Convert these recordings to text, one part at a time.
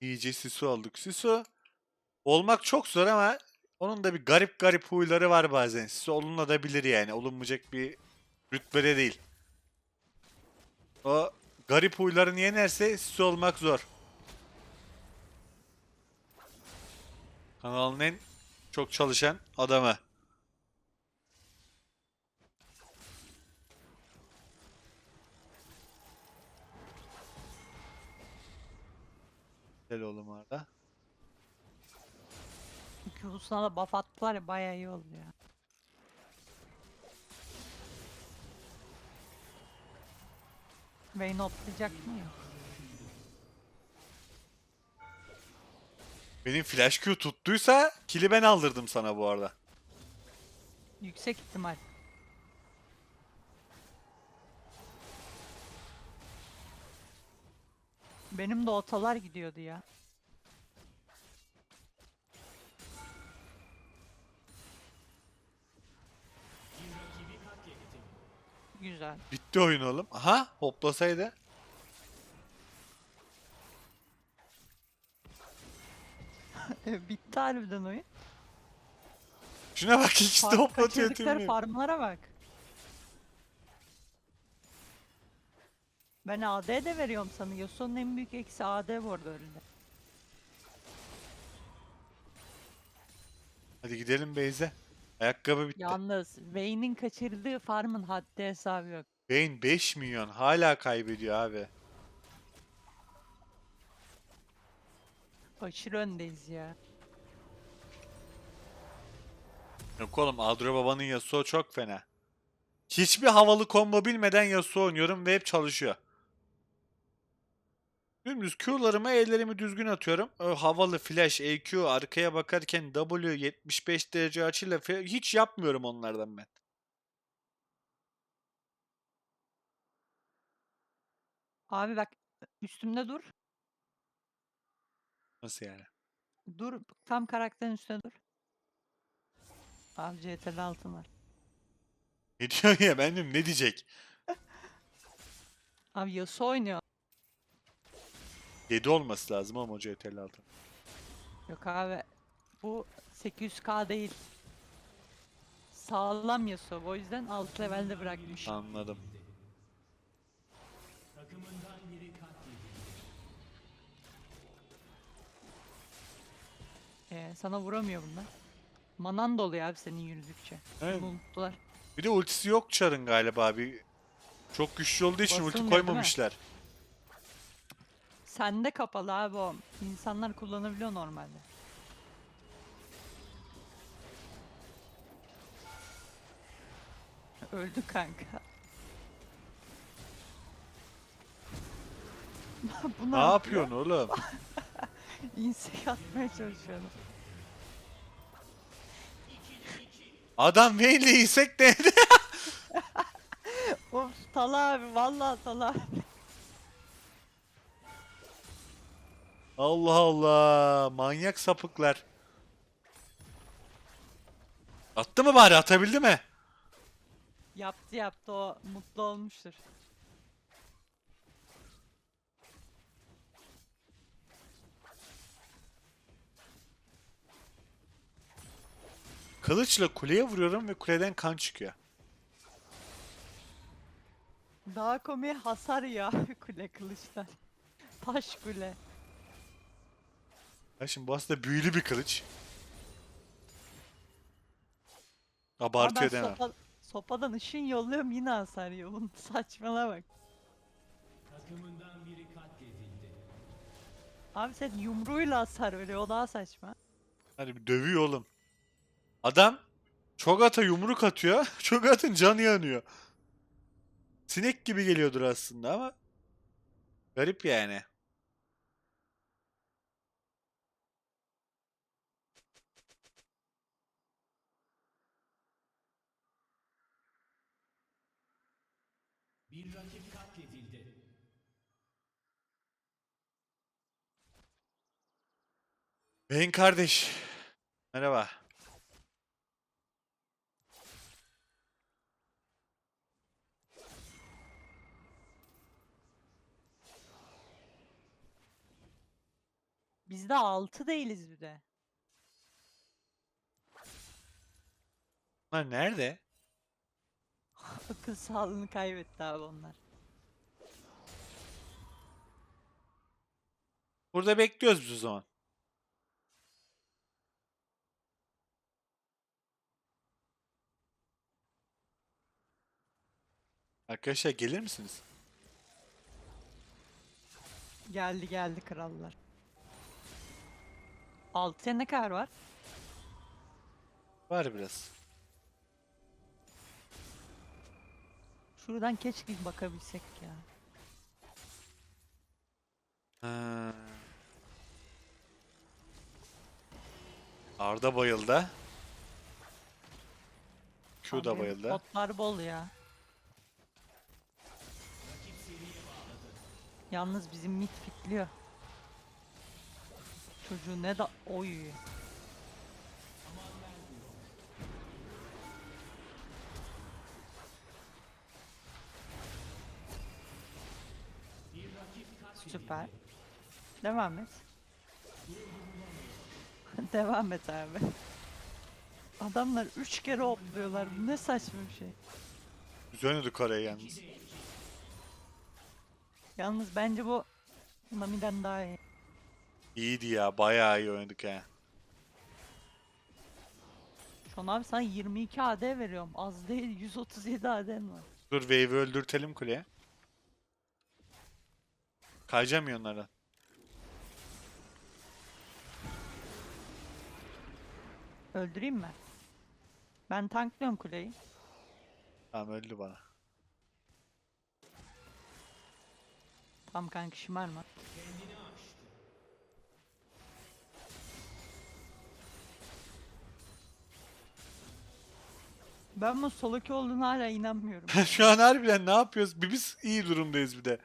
İyice Sisu olduk. Sisu olmak çok zor ama onun da bir garip garip huyları var bazen. Sisu olunabilir yani. Olunmayacak bir rütbede değil. O garip huylarını yenerse Sisu olmak zor. Kanalın en çok çalışan adamı. Gel oğlum Arda. Q'suna da buff attılar ya bayağı iyi oldu ya. Vayne atlayacak mı yok. Benim flash Q tuttuysa kili ben aldırdım sana bu arada. Yüksek ihtimal. Benim de otalar gidiyordu ya. Güzel. Bitti oyun oğlum. Aha hoplasaydı. Bitti harbiden oyun. Şuna bak ikisi de Fark- hoplatıyor kaçırdıkları farmlara bak. Ben AD de veriyorum sana. Yasuo'nun en büyük eksi AD bu arada önünde. Hadi gidelim Beyze. Ayakkabı bitti. Yalnız Vayne'in kaçırdığı farmın haddi hesabı yok. Vayne 5 milyon hala kaybediyor abi. Aşırı öndeyiz ya. Yok oğlum Adro Baba'nın Yasuo çok fena. Hiçbir havalı combo bilmeden Yasuo oynuyorum ve hep çalışıyor. Dümdüz Q'larımı ellerimi düzgün atıyorum. O havalı flash, EQ, arkaya bakarken W 75 derece açıyla hiç yapmıyorum onlardan ben. Abi bak üstümde dur. Nasıl yani? Dur tam karakterin üstüne dur. Abi CTRL altın var. Ne diyorsun ya benim ne diyecek? Abi Yasuo oynuyor. 7 olması lazım ama o CTRL altı. Yok abi bu 800k değil. Sağlam Yasuo o yüzden alt levelde bırakmış. Anladım. Ee, sana vuramıyor bunlar. Manan doluyor abi senin yürüdükçe. Evet. Bunu unuttular. Bir de ultisi yok Char'ın galiba abi. Çok güçlü olduğu için ulti Basılmıyor değil mi? koymamışlar. Sende kapalı abi o. İnsanlar kullanabiliyor normalde. Öldü kanka. Bu Ne yapıyorsun oğlum? İnsek atmaya çalışıyorum. Adam insek denedi. Of Tala abi vallahi Tala Allah Allah. Manyak sapıklar. Attı mı bari? Atabildi mi? Yaptı yaptı o mutlu olmuştur. Kılıçla kuleye vuruyorum ve kuleden kan çıkıyor. Daha komik hasar ya kule kılıçtan. Taş kule. Ya şimdi bu aslında büyülü bir kılıç. Abartıyor deme. sopa- sopadan ışın yolluyorum yine hasar yiyor. Bunun saçmalama bak. Abi sen yumruğuyla hasar veriyor o daha saçma. Hani bir dövüyor oğlum. Adam çok ata yumruk atıyor. Çok atın canı yanıyor. Sinek gibi geliyordur aslında ama garip yani. Bir rakip katledildi. Beyin kardeş. Merhaba. Biz de 6 değiliz bir de. Bunlar nerede? Akıl sağlığını kaybetti abi onlar. Burada bekliyoruz biz o zaman. Arkadaşlar gelir misiniz? Geldi geldi krallar. 6'ya ne kadar var? Var biraz. Şuradan keşke bir bakabilsek ya. Ha. Arda bayıldı. Q da Abi, bayıldı. Botlar bol ya. Yalnız bizim mid fitliyor. Çocuğu ne da oy. Süper. Devam et. Devam et abi. Adamlar üç kere hopluyorlar. Bu ne saçma bir şey. Biz oynadık oraya yalnız. Yalnız bence bu Nami'den daha iyi. İyiydi ya. Bayağı iyi oynadık ha. Şu an abi sana 22 AD veriyorum. Az değil 137 AD'n var. Dur wave'i öldürtelim kuleye. Kayacağım ya onlardan. Öldüreyim mi? Ben tanklıyorum kuleyi. Tamam öldü bana. Tam kanka şımarma. Ben bu solo olduğuna hala inanmıyorum. Şu an harbiden ne yapıyoruz? Bir biz iyi durumdayız bir de.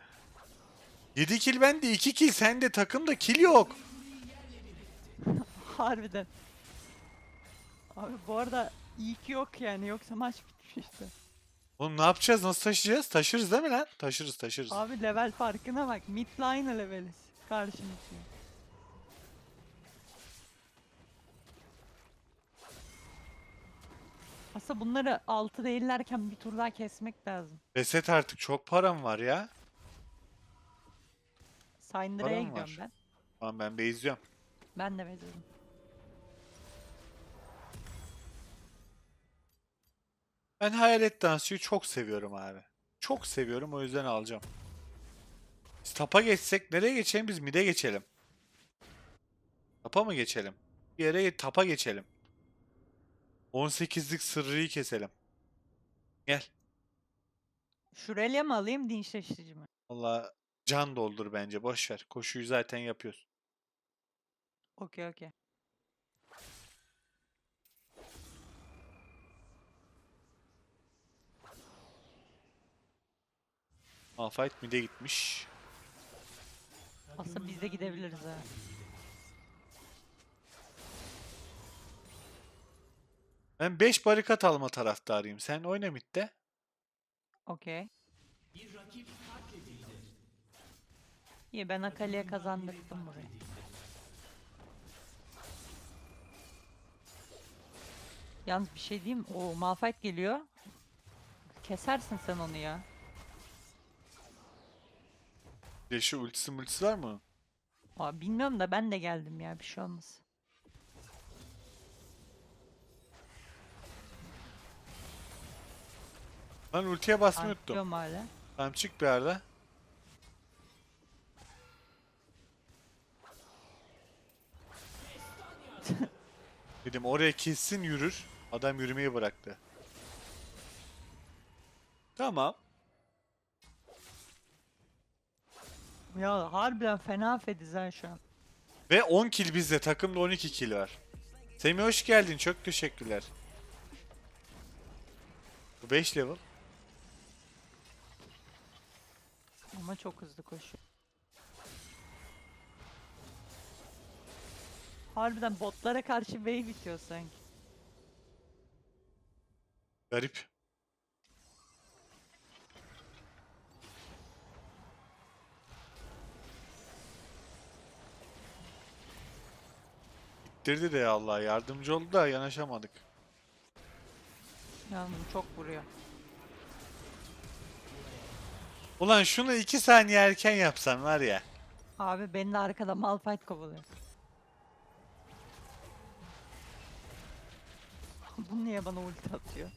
7 kill bende 2 kill sende takımda kill yok. Harbiden. Abi bu arada iyi ki yok yani yoksa maç bitmiş işte. Oğlum ne yapacağız? Nasıl taşıyacağız? Taşırız değil mi lan? Taşırız taşırız. Abi level farkına bak. Mid line leveliz. Karşımızda. Aslında bunları 6 değillerken bir tur daha kesmek lazım. Reset artık çok param var ya. Syndra'ya Param gidiyorum var. ben. Tamam ben bezliyorum. Ben de veriyorum. Ben hayalet dansçıyı çok seviyorum abi. Çok seviyorum o yüzden alacağım. Biz tapa geçsek nereye geçelim? Biz mid'e geçelim. Tapa mı geçelim? Bir yere tapa geçelim. 18'lik sırrıyı keselim. Gel. Şurelya mı alayım dinçleştirici mi? Valla can doldur bence boş ver. Koşuyu zaten yapıyoruz. Okey okey. Malphite mid'e gitmiş. Aslında biz de gidebiliriz ha. Ben 5 barikat alma taraftarıyım. Sen oyna mid'de. Okey. Bir rakip katledildi. İyi ben Akali'ye kazandırdım burayı. Yalnız bir şey diyeyim. O Malphite geliyor. Kesersin sen onu ya. Deşi ultisi multisi var mı? Aa, bilmiyorum da ben de geldim ya bir şey olmaz. Lan ultiye basmayı unuttum. Tanklıyorum hala. Tamam çık bir arada. Dedim oraya kesin yürür. Adam yürümeyi bıraktı. Tamam. Ya harbiden fena fediz ha şu an. Ve 10 kill bizde. Takımda 12 kill var. Semih hoş geldin. Çok teşekkürler. Bu 5 level. Ama çok hızlı koşuyor. Harbiden botlara karşı wave bitiyor sanki. Garip. İttirdi de Allah yardımcı oldu da yanaşamadık. Yalnız çok vuruyor. Ulan şunu 2 saniye erken yapsan var ya. Abi beni de arkada Malphite kovalıyor. Bu niye bana ulti atıyor?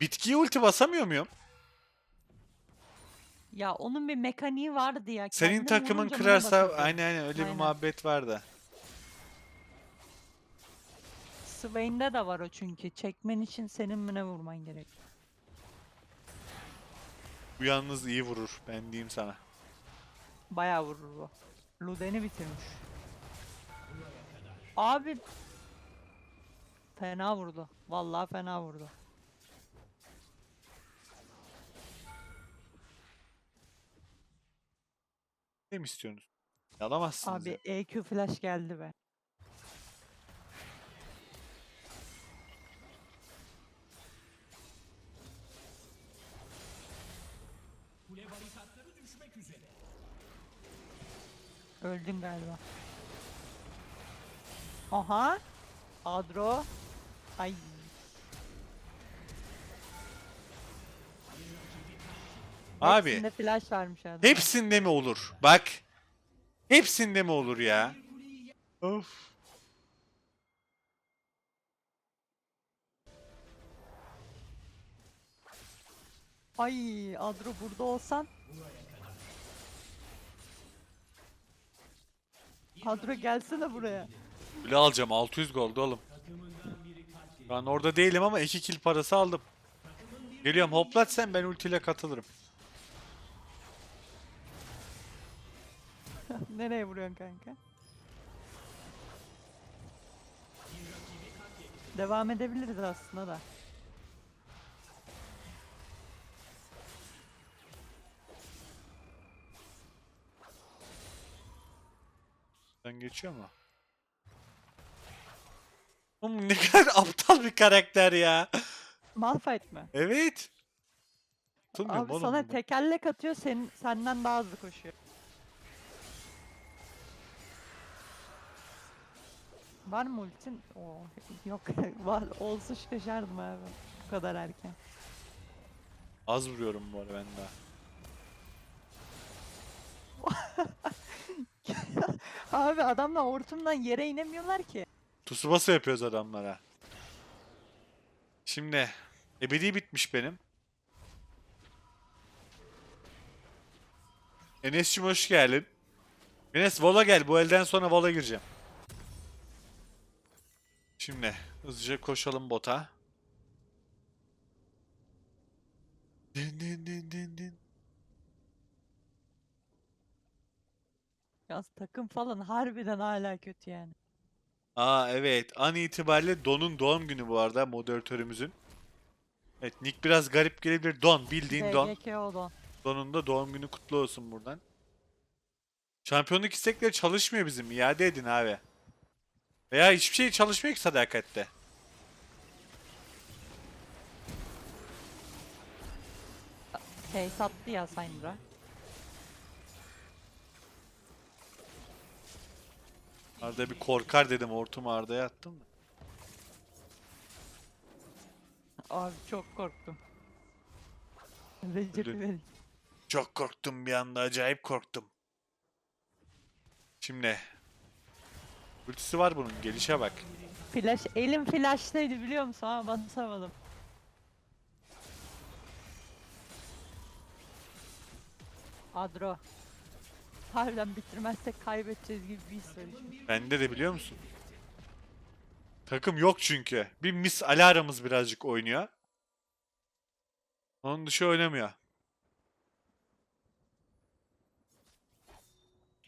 Bitkiye ulti basamıyor muyum? Ya onun bir mekaniği vardı ya. Senin kendin takımın vurunca bana kırarsa basıyordu. aynen aynen öyle bir Aynen. muhabbet var da. Swain'de de var o çünkü. Çekmen için senin mi ne vurman gerek. Bu yalnız iyi vurur ben diyeyim sana. Bayağı vurur bu. Luden'i bitirmiş. Abi fena vurdu. Vallahi fena vurdu. Ne mi istiyorsunuz? Alamazsınız. Abi ya. EQ flash geldi be. Kule barikatları düşmek üzere. Öldün galiba. Aha. Adro. Ay. Abi Hepsinde flash vermiş adam. hepsinde mi olur? Bak. Hepsinde mi olur ya? Of. Ay Adro burada olsan. Adro gelsene buraya. Bile alacağım 600 gold oğlum. Ben orada değilim ama 2 kill parası aldım. Geliyorum hoplat sen ben ultiyle katılırım. Nereye vuruyorsun kanka? Devam edebiliriz aslında da. Sen geçiyor mu? Oğlum ne kadar aptal bir karakter ya. Malphite mi? Evet. Tutmuyorum Abi oğlum sana bunu. tekerlek atıyor, senin senden daha hızlı koşuyor. Var mı ultin? Oo, yok. Var. Olsa şaşardım abi. Bu kadar erken. Az vuruyorum bu arada ben daha. Abi adamla hortumdan yere inemiyorlar ki. Tsubasa yapıyoruz adamlara. Şimdi ebedi bitmiş benim. Enes'cim hoş geldin. Enes Vola gel. Bu elden sonra Vola gireceğim. Şimdi hızlıca koşalım bota. Din din din din din. Yalnız takım falan harbiden hala kötü yani. Aa evet. An itibariyle Don'un doğum günü bu arada moderatörümüzün. Evet Nick biraz garip gelebilir. Don bildiğin Don. TGKO Don. Don'un da doğum günü kutlu olsun buradan. Şampiyonluk istekleri çalışmıyor bizim. İade edin abi. Veya hiçbir şey çalışmıyor ki sadakatte. Şey sattı ya Syndra. Arada bir korkar dedim hortumu Arda'ya attım da. Abi çok korktum. Recep Öyle- İvedik. Çok korktum bir anda acayip korktum. Şimdi. Ultisi var bunun gelişe bak. Flash, elim flashtaydı biliyor musun ama basamadım. Adro. Harbiden bitirmezsek kaybedeceğiz gibi bir his var içimde. Bende de biliyor musun? Takım yok çünkü. Bir Miss Alara'mız birazcık oynuyor. Onun dışı oynamıyor.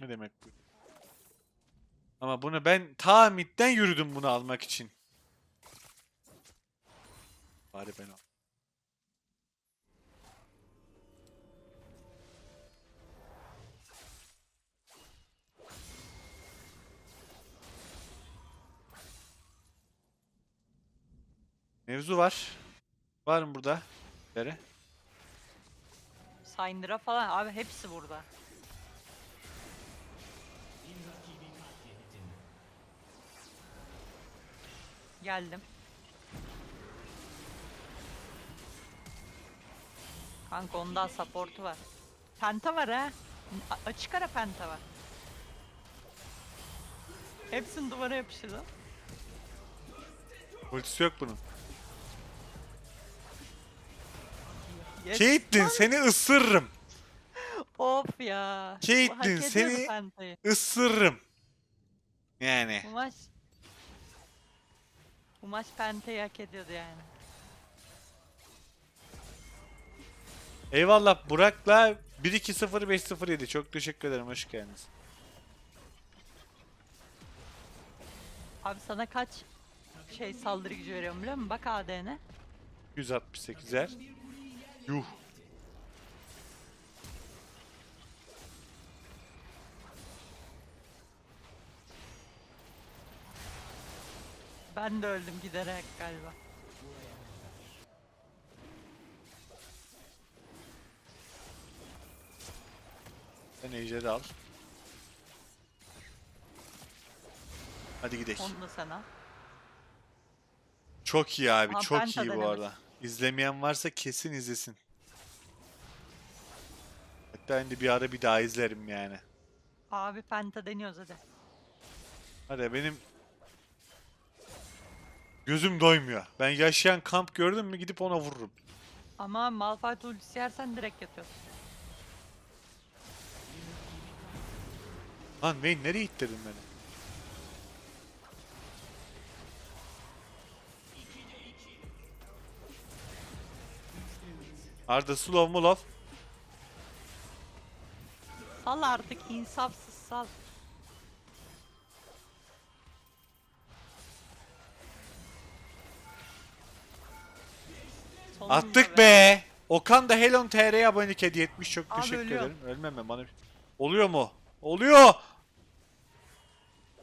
Ne demek bu? Ama bunu ben ta midden yürüdüm bunu almak için. Bari ben al. Mevzu var. Var mı burada? Bere. Syndra falan abi hepsi burada. Geldim. Kanka onda support'u var. Penta var ha. A- açık ara penta var. Hepsini duvara yapıştırdım. Ultisi yok bunun. Yes. Caitlyn seni ısırırım. Of ya. Caitlyn, seni- Penta'yı. Isırırım. Yani. Bu maç... Bu maç Penta'yı hak ediyordu yani. Eyvallah Burak'la 1-2-0 5-0 Çok teşekkür ederim. Hoş geldiniz. Abi sana kaç şey saldırı gücü veriyorum biliyor musun? Bak AD'ne. 168'er. Yuh. Ben de öldüm giderek galiba. Sen Ejder'i al. Hadi gidelim. Onu da sen al. Çok iyi abi. Ama çok iyi bu denemez. arada. İzlemeyen varsa kesin izlesin. Hatta şimdi bir ara bir daha izlerim yani. Abi Penta deniyoruz hadi. Hadi benim gözüm doymuyor. Ben yaşayan kamp gördüm mü gidip ona vururum. Ama Malphite ultisi yersen direkt yatıyorsun. Lan Vayne nereye ittirdin beni? Arda slow mu love? Sal artık insafsız sal. Attık be. Okan da Helon TR'ye abonelik hediye etmiş. Çok Abi teşekkür ölüyor. ederim. Ölmem ben bana. Oluyor mu? Oluyor.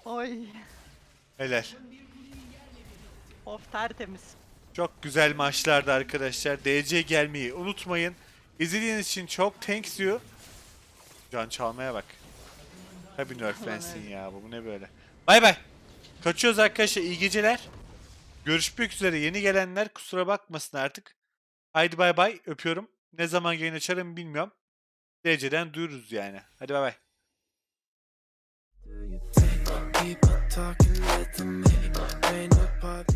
Oy. Helal. Of tertemiz. Çok güzel maçlardı arkadaşlar. DC gelmeyi unutmayın. İzlediğiniz için çok thanks you. Can çalmaya bak. Tabii nerflensin ya bu, bu ne böyle. Bay bay. Kaçıyoruz arkadaşlar iyi geceler. Görüşmek üzere yeni gelenler kusura bakmasın artık. Haydi bay bay öpüyorum. Ne zaman yayın açarım bilmiyorum. DC'den duyururuz yani. Hadi bay bay. Talking, let them hate. Ain't no party.